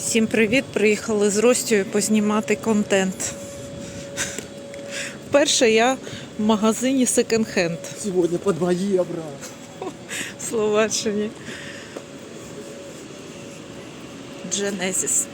Всім привіт! Приїхали з Ростю познімати контент. Перше я в магазині секонд-хенд Сьогодні по 2 євро. в Словаччині. Genesis.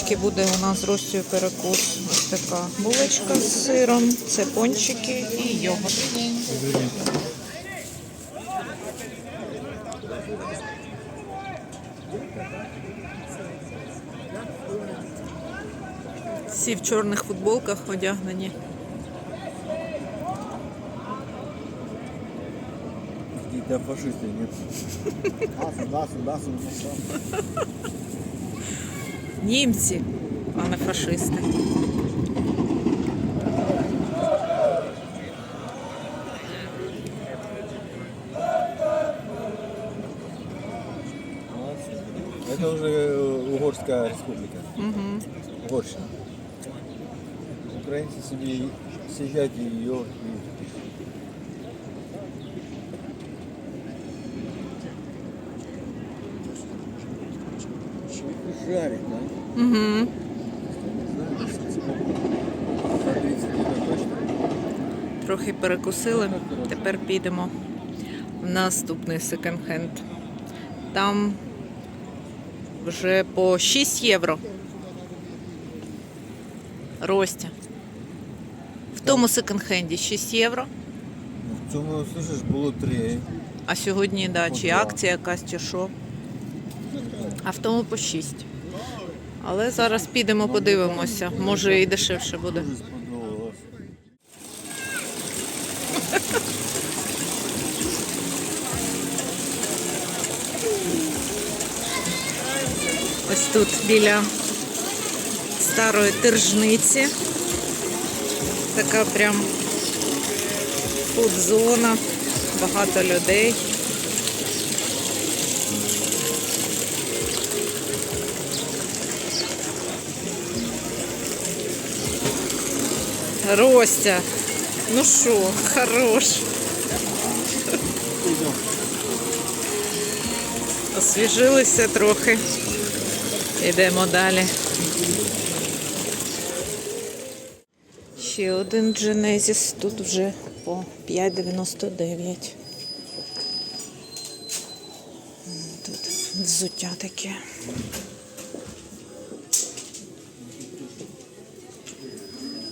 Невеличкий буде у нас з Ростю перекус. Ось така булочка з сиром, це пончики і йогурт. Всі в чорних футболках одягнені. Какие-то фашисты, нет? А, сюда, сюда, сюда. Немцы, а не фашисты. Это уже э, Угорская республика. Угу. Угорщина. Украинцы себе съезжают ее. його. И жарить, да? Угу. За 30 евро точно. Трохи перекусили. Тепер підемо в наступний секонд-хенд. Там вже по 6 євро. Ростя. В тому секонд-хенді 6 євро. Ну, В цьому, слышиш, було 3. А сьогодні, да, чи акція якась, чи що. А в тому по 6. Але зараз підемо, подивимося. Може і дешевше буде. Ось тут біля старої тержниці. Така прям фудзона, багато людей. Ростя, ну що, хорош. Освіжилися трохи. Йдемо далі. Ще один Genesis. Тут вже по 5,99. Тут взуття таке.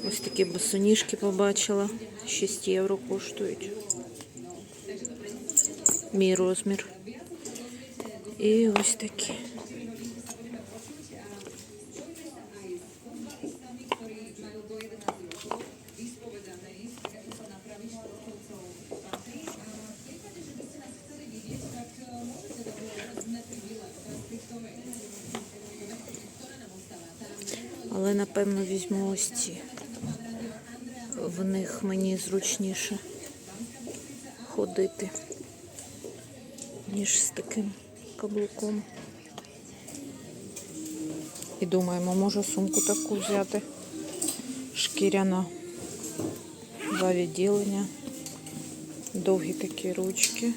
Ось такі босоніжки побачила. 6 євро коштують. Мій розмір. І ось такі. Але напевно візьму ось ці. В них мені зручніше ходити, ніж з таким каблуком. І думаємо, може сумку таку взяти. Шкіряна. Два відділення. Довгі такі ручки.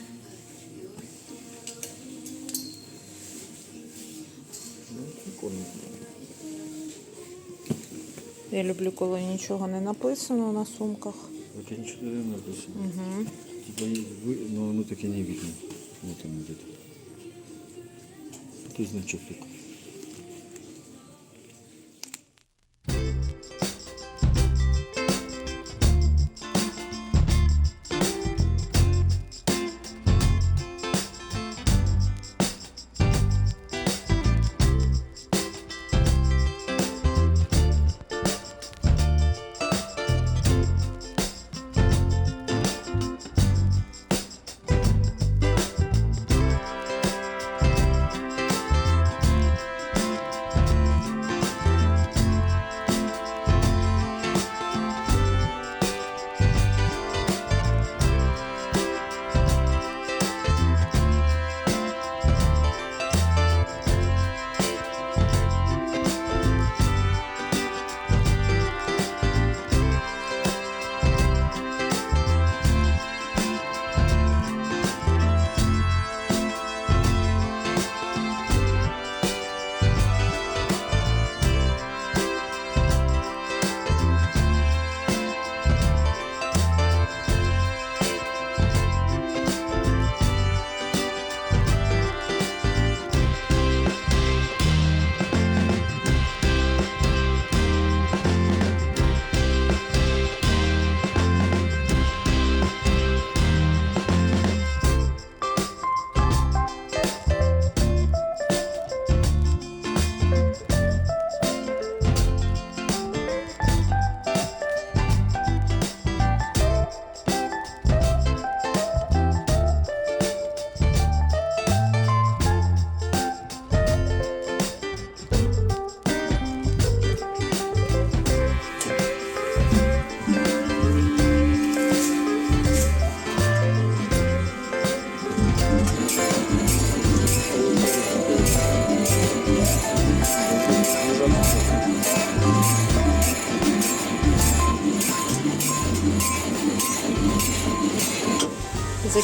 Я люблю, коли нічого не написано на сумках. Так я нічого не написано. Угу. Типа воно таке не видно. Вот он идет. Это значок только.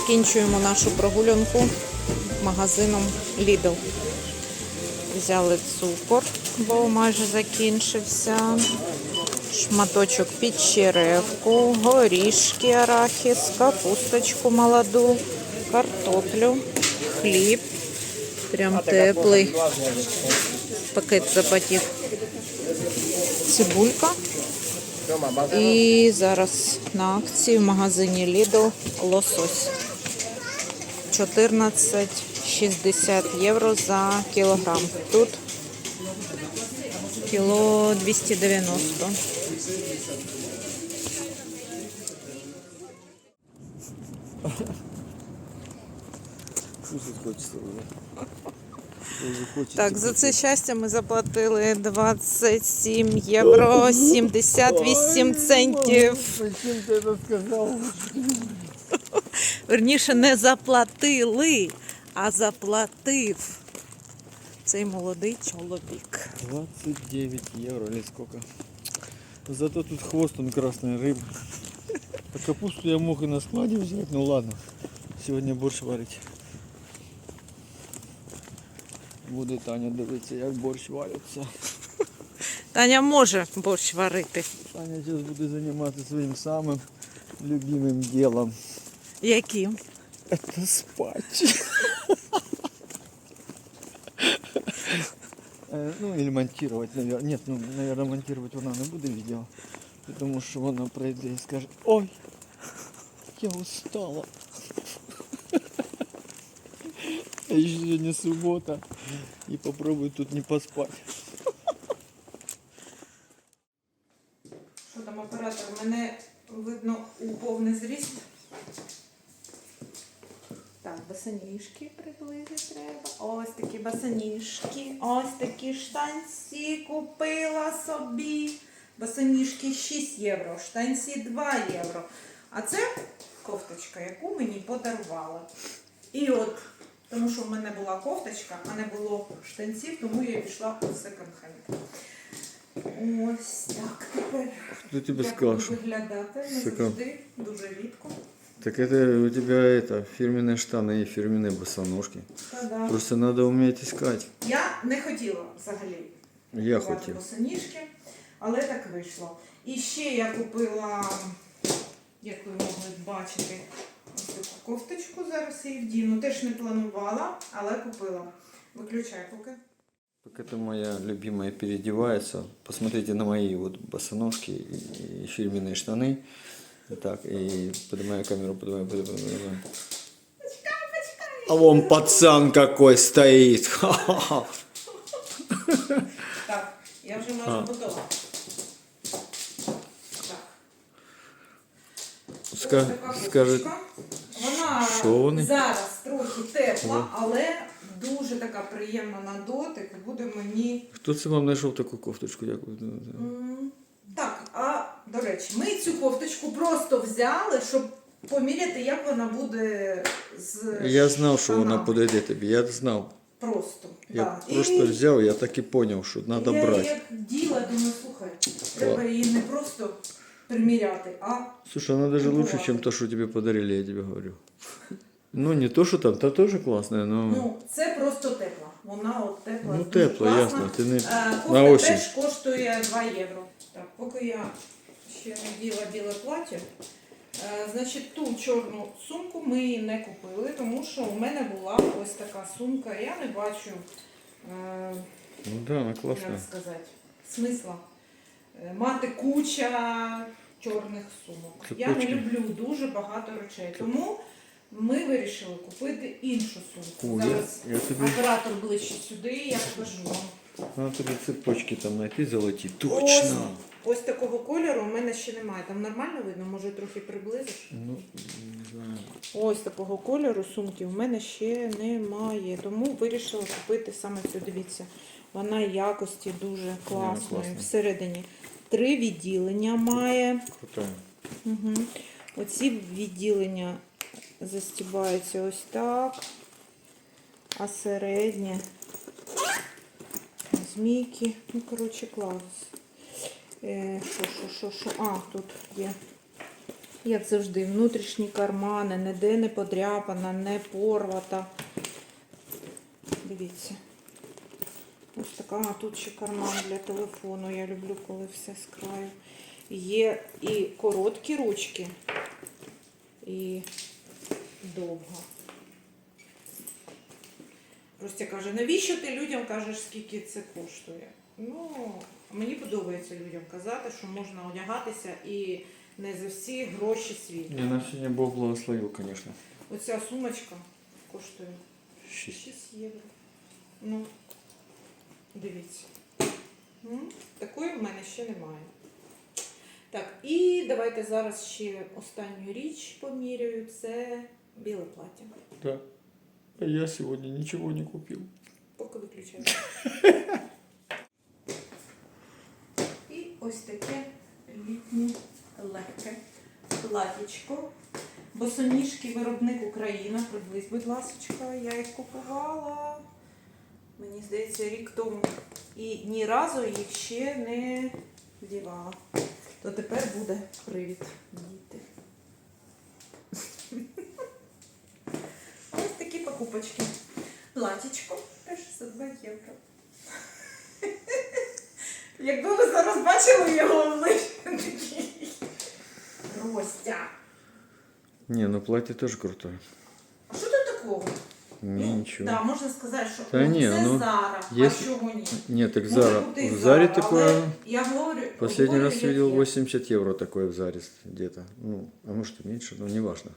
Закінчуємо нашу прогулянку магазином Lidl. Взяли цукор, бо майже закінчився. Шматочок печеревку, горішки, арахіс, капусточку молоду, картоплю, хліб. Прям теплий. Пакет запотів. Цибулька. І зараз на акції в магазині Lidl лосось. 14,60 євро за кілограм. Тут кіло 290. Кушать хочется уже. Уже хочется. Так, за це щастя ми заплатили 27 євро 78 центів. Ты это сказал? Верніше, не заплатили, а заплатив цей молодий чоловік. 29 евро или сколько? Зато тут хвост он красной рыбы. А капусту я мог и на складе взять, ну ладно. Сегодня борщ варить. Буде Таня дивитися, як борщ вариться. Таня може борщ варити. Таня зараз буде займатися своїм самим любимим ділом. Яким? Это спать. Э, Ну или монтировать, наверное. Нет, ну, наверное, монтировать вона не буде відео. Потому що вона прийде і скаже, ой, я устала. А еще сегодня суббота. И попробуй тут не поспать. собі. Басаніжки 6 євро, штанці 2 євро. А це кофточка, яку мені подарували. І от, тому що в мене була кофточка, а не було штанців, тому я пішла у секонд-хенд. Ось так тепер. Кто тебе як сказал, буду что... виглядати не секонд- завжди, дуже рідко. Так это у тебя это, фирменные штаны и фирменные босоножки. Та-да. Просто надо уметь искать. Я не хотіла взагалі Я купувати хотел. босоніжки, але так вийшло. І ще я купила, як ви могли бачити, ось таку кофточку. Зараз її вдіну. Теж не планувала, але купила. Виключай поки. Как это моя любимая переодевается. Посмотрите на мои вот босоножки и, и фирменные штаны. Так, и поднимаю камеру, поднимаю, поднимаю, поднимаю. А вон пацан какой стоит. Ха-ха-ха. Так, я вже А. готова. Так. Ска- Ось така кофточка. Вона що вони? зараз трохи тепла, але дуже така приємна на дотик. Буде мені кто це вам знайшов таку кофточку? М, Так, а до речі, ми цю кофточку просто взяли, щоб поміряти, як вона буде з. Я знав, що вона подойде тобі. Я знав. Просто. Я да. просто і взяв, я так і зрозумів, що треба я брати. як діла, думаю, слухай, треба її не просто приміряти, а Слушай, она даже лучше, Бывает. чем то, что тебе подарили, я тебе говорю. Ну, не то, что там, та тоже классная, но... ну це просто тепла. Вона от тепла. Ну, тепло, ясно. Ти не... Е, На осінь. теж коштує 2 євро. Так, поки я ще не діла біле плаття. Е, Значить, ту чорну сумку ми її не купили, тому що у мене була ось така сумка. Я не бачу, е, Ну да, як сказати, смисла е, мати куча чорних сумок. Я не люблю дуже багато речей. Тому ми вирішили купити іншу сумку. О, Зараз я тебе... оператор ближче сюди, я покажу вам. Надо тобі цепочки там найти золоті. Точно! ось такого кольору у мене ще немає. Там нормально видно, може трохи приблизиш. Ну, не знаю. Ось такого кольору сумки в мене ще немає. Тому вирішила купити саме цю. Дивіться, вона якості дуже класної. Всередині три відділення має. Крутая. Угу. Оці відділення застібаються ось так. А середнє змійки. Ну, коротше, клас. Е, що, що, що, що? А, тут є. Як завжди, внутрішні кармани, ніде не подряпана, не порвата. Дивіться. Ось така, а тут ще карман для телефону. Я люблю, коли все з краю. Є і короткі ручки, і довга. Ростя каже, навіщо ти людям кажеш, скільки це коштує? Ну, мені подобається людям казати, що можна одягатися і не за всі гроші світу. Не, на сьогодні Бог благословил, конечно. Оця сумочка коштує Шість. 6 євро. Ну, дивіться. М, Такої в мене ще немає. Так, і давайте зараз ще останню річ поміряю. Це біле плаття. Да. А я сегодня ничего не купил. Поки виключаю. І ось таке літнє легке платічко. Босоніжки виробник Україна. Приблизь, будь ласка, я їх купувала. Мені здається, рік тому. І ні разу їх ще не вдівала. То тепер буде привід діти. Ось такі покупочки. Платічко теж за 2 євро. Якби ви зараз бачили його обличчя. Ростя. Не, ну платье тоже крутое. А що тут такого? Не, ничего. Да, можна сказати, що Та ну, ні, це ну, Зара, якщо- а чого ні? Нет, так Може Зара. бути і В Заре Zara, такое... але Я говорю, Последний говорю, раз як видел є. 80 евро такое в Заре где-то. Ну, а может и меньше, но не важно.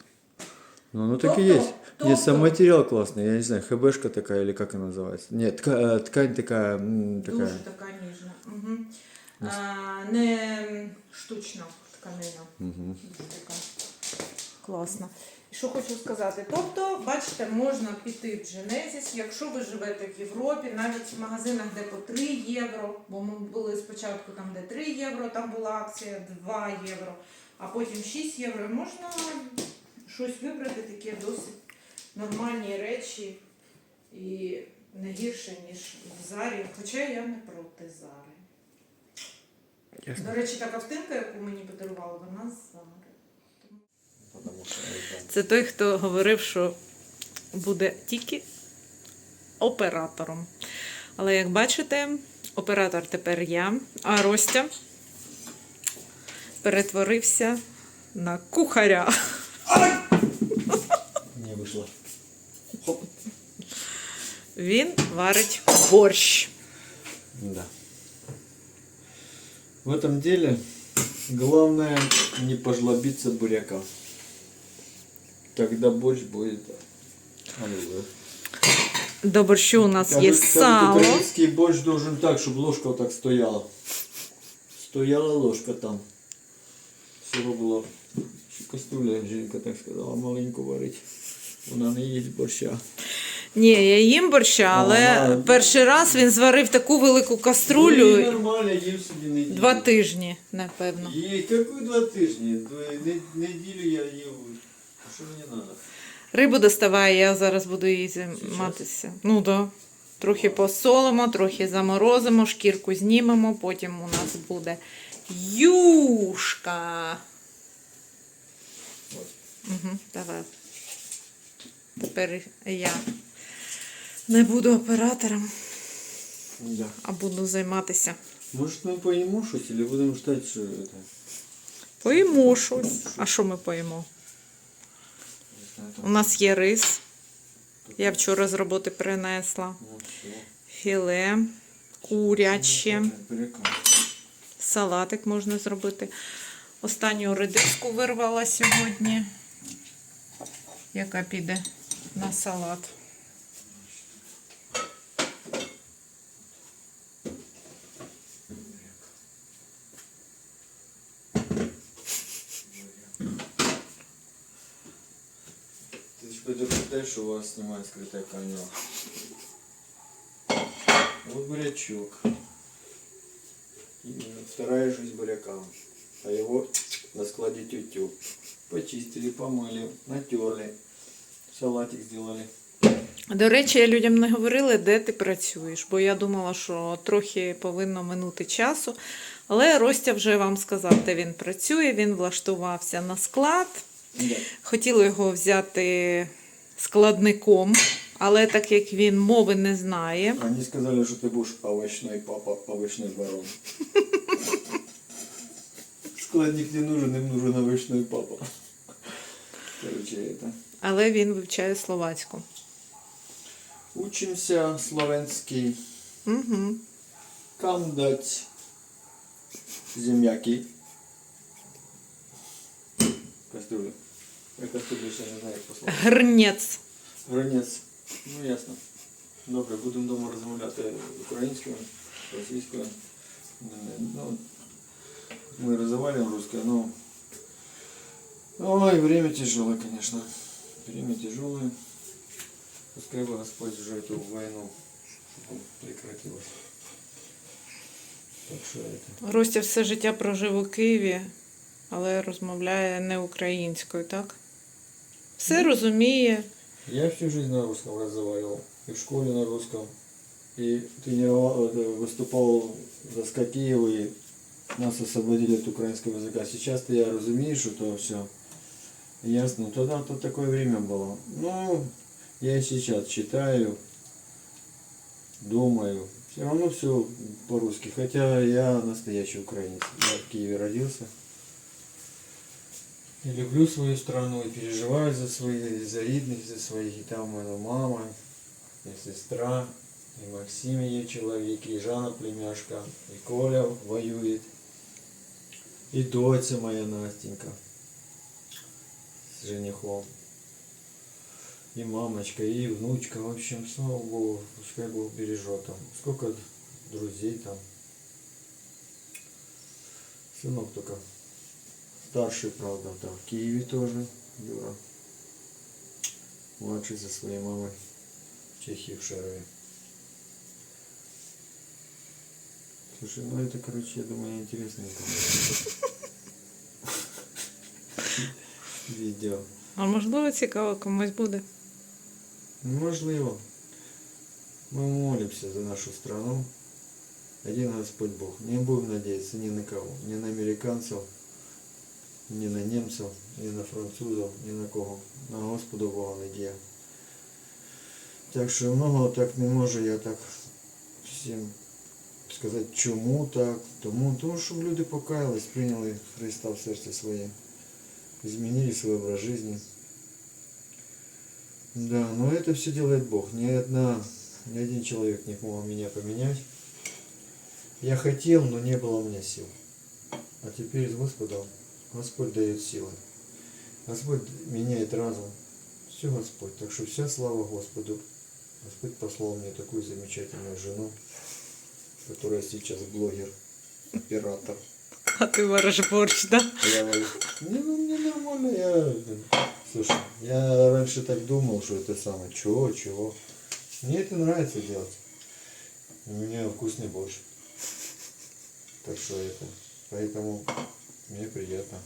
Но оно так и Тобто- есть. тобто- Нет, сам материал классный, я не знаю, хбшка такая или как она называется. Нет, тка- э, ткань такая, м, такая. Дуже така ніжна. Угу. А, не штучна тканина. Мгм. Дуже така Класна. І що хочу сказати? Тобто, бачите, можна піти в Genesis, якщо ви живете в Європі, навіть в магазинах, де по 3 євро, бо ми були спочатку там, де 3 євро, там була акція 2 євро, а потім 6 євро, і можна щось вибрати таке досить нормальні речі і не гірше, ніж в зарі. Хоча я не проти зари. До речі, та ковтинка, яку мені подарували, вона з зари. Потому что это... Це той, хто говорив, що буде тільки оператором. Але як бачите, оператор тепер я, а Ростя перетворився на кухаря. Не вышло. Він варить борщ. Да. В этом деле главное не пожлобиться буряка. Тогда борщ будет аллилуйя. До борщу у нас є сало. Український борщ должен так, щоб ложка отак стояла. Стояла ложка там. Всього було. Кастрюля, жінка так сказала, маленьку варить. Вона не їсть борща. Ні, я їм борща, але Ага. перший раз він зварив таку велику Ну, і каструлю нормально, їм собі неділю. два тижні, напевно. Ей, какой два тижні? Не- Неділю я їв. Що мені треба? Рибу доставай, я зараз буду її займатися. Ну так. Да. Трохи посолимо, трохи заморозимо, шкірку знімемо, потім у нас буде юшка. Угу, давай. Тепер я не буду оператором, Да. а буду займатися. Может мы поїмо щось, или будемо ждать, що это? Поїмо щось. А що ми поїмо? У нас є рис. Я вчора з роботи принесла. Філе, куряче, салатик можна зробити. Останню редиску вирвала сьогодні, яка піде на салат. Что у вас снимает скрытая камера. Вот бурячок. И вторая жизнь буряка. А его на складе тютю. Почистили, помыли, натерли. Салатик сделали. До речі, людям не говорили, де ти працюєш, бо я думала, що трохи повинно минути часу. Але Ростя вже вам сказав, де він працює, він влаштувався на склад. Хотіли його взяти складником, але так як він мови не знає, Они сказали, что ты будешь овощной папа, овощной барон. Складник не нужен, им нужен овощной папа. Короче, это. але він вивчає словацьку. Учимся словенский. Угу. Кам дать земляки. Кастрюля. Я кастрюлю ще не знаю, як послати. Грнець. Гранець. Ну ясно. Добре, будемо вдома розмовляти українською, російською. Е, Ну, мы разговариваем русское, но... Ой, время тяжелое, конечно. Время тяжелое. Пускай бы Господь уже эту войну чтобы прекратилась. Так что это... Ростя все життя прожив у Києві, але розмовляє не українською, так? Все розуміє. Я всю жизнь на русском разговаривал. И в школе на русском. И тренировал, это, выступал за СКА Киев, и нас освободили от украинского языка. Сейчас-то я разумею, что то все ясно. Тогда то такое время было. Ну, я и сейчас читаю, думаю. Все равно все по-русски. Хотя я настоящий украинец. Я в Киеве родился. И люблю свою страну, и переживаю за своих, за родных, за своих. И там моя мама, и сестра, и Максим ее человек, и Жанна племяшка, и Коля воюет, и дочь моя Настенька с женихом. И мамочка, и внучка, в общем, слава Богу, пускай Бог бережет там. Сколько друзей там. Сынок только Старший, правда, там в Киеве тоже, Юра. Младший со своей мамой в Чехии, в Шарове. Слушай, ну это, короче, я думаю, интересненько. Видео. А можливо, цікаво комусь буде. Можливо. Ми молимося за нашу страну. Один Господь Бог. Не будем надеяться ни на кого. Ни на американцев, ни на немцев, ни на французов, ни на кого. На Господа Бога надія. Так що много так не можу я так всім сказати, чому так. Тому, тому щоб люди покаялись, прийняли Христа в серце своє. Изменили свой образ жизни. Да, но это все делает Бог. Ни одна, ни один человек не мог меня поменять. Я хотел, но не было у меня сил. А теперь с Господом Господь дает силы. Господь меняет разум. Все Господь. Так что вся слава Господу. Господь послал мне такую замечательную жену, которая сейчас блогер, оператор. А ти вариш борщ, да? Я говорю, не, ну мне нормально, я... Слушай, я раньше так думал, что это самое, чего, чего. Мне это нравится делать. У меня вкусный борщ. Так что это, поэтому мне приятно.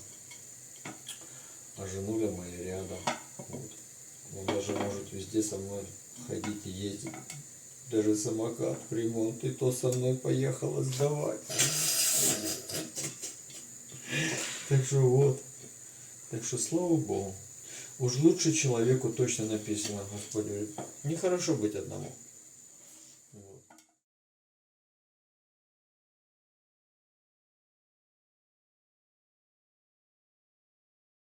А женуля моя рядом. Вот. Он даже может везде со мной ходить и ездить. Даже самокат в ремонт, и то со мной поехала сдавать. Так что вот. Так что слава Богу. Уж лучше человеку точно написано, Господь говорит, нехорошо быть одному.